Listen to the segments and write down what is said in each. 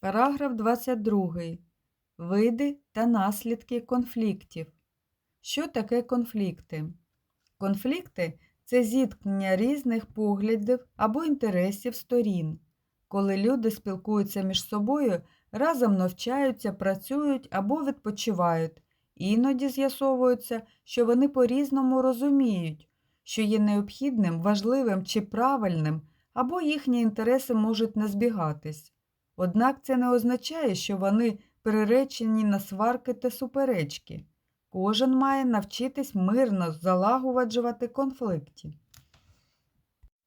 Параграф 22. Види та наслідки конфліктів. Що таке конфлікти? Конфлікти це зіткнення різних поглядів або інтересів сторін, коли люди спілкуються між собою, разом навчаються, працюють або відпочивають. Іноді з'ясовується, що вони по-різному розуміють, що є необхідним, важливим чи правильним, або їхні інтереси можуть не збігатись. Однак це не означає, що вони приречені на сварки та суперечки. Кожен має навчитись мирно залагоджувати конфлікти.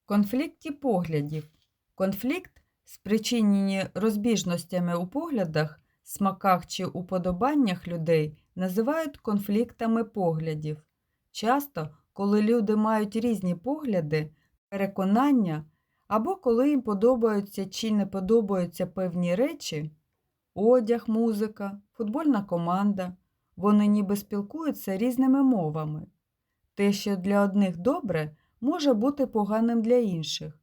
Конфлікті поглядів. Конфлікт, спричинені розбіжностями у поглядах, смаках чи уподобаннях людей, називають конфліктами поглядів. Часто, коли люди мають різні погляди, переконання або коли їм подобаються чи не подобаються певні речі одяг, музика, футбольна команда, вони ніби спілкуються різними мовами. Те, що для одних добре, може бути поганим для інших.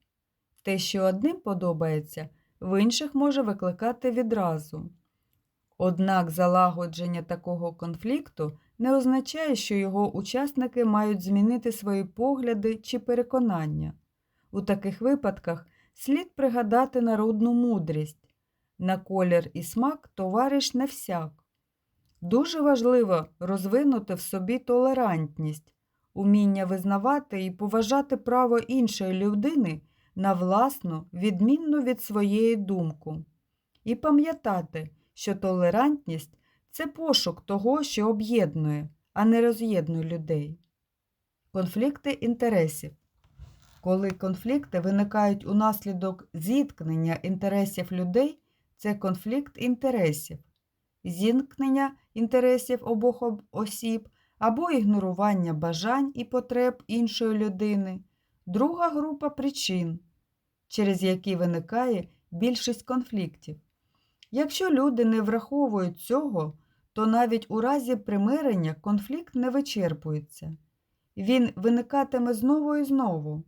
Те, що одним подобається, в інших може викликати відразу. Однак залагодження такого конфлікту не означає, що його учасники мають змінити свої погляди чи переконання. У таких випадках слід пригадати народну мудрість на колір і смак товариш не всяк. Дуже важливо розвинути в собі толерантність, уміння визнавати і поважати право іншої людини на власну, відмінну від своєї думку. І пам'ятати, що толерантність це пошук того, що об'єднує, а не роз'єднує людей. Конфлікти інтересів. Коли конфлікти виникають унаслідок зіткнення інтересів людей, це конфлікт інтересів, зіткнення інтересів обох осіб або ігнорування бажань і потреб іншої людини, друга група причин, через які виникає більшість конфліктів. Якщо люди не враховують цього, то навіть у разі примирення конфлікт не вичерпується. Він виникатиме знову і знову.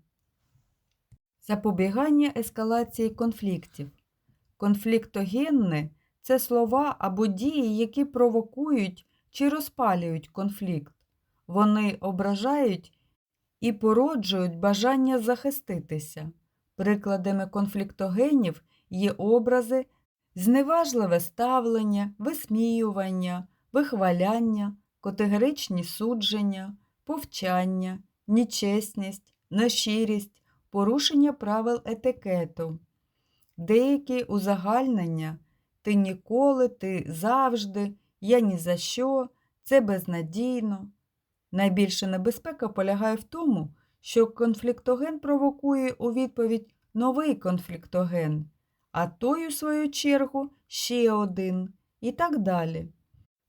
Запобігання ескалації конфліктів. Конфліктогенне це слова або дії, які провокують чи розпалюють конфлікт. Вони ображають і породжують бажання захиститися. Прикладами конфліктогенів є образи, зневажливе ставлення, висміювання, вихваляння, категоричні судження, повчання, нечесність, нещирість, порушення правил етикету. Деякі узагальнення ти ніколи, ти завжди, я ні за що, це безнадійно. Найбільша небезпека полягає в тому, що конфліктоген провокує у відповідь новий конфліктоген, а той, у свою чергу, ще один і так далі.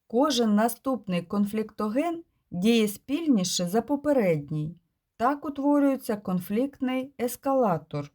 Кожен наступний конфліктоген діє спільніше за попередній. Так утворюється конфліктний ескалатор.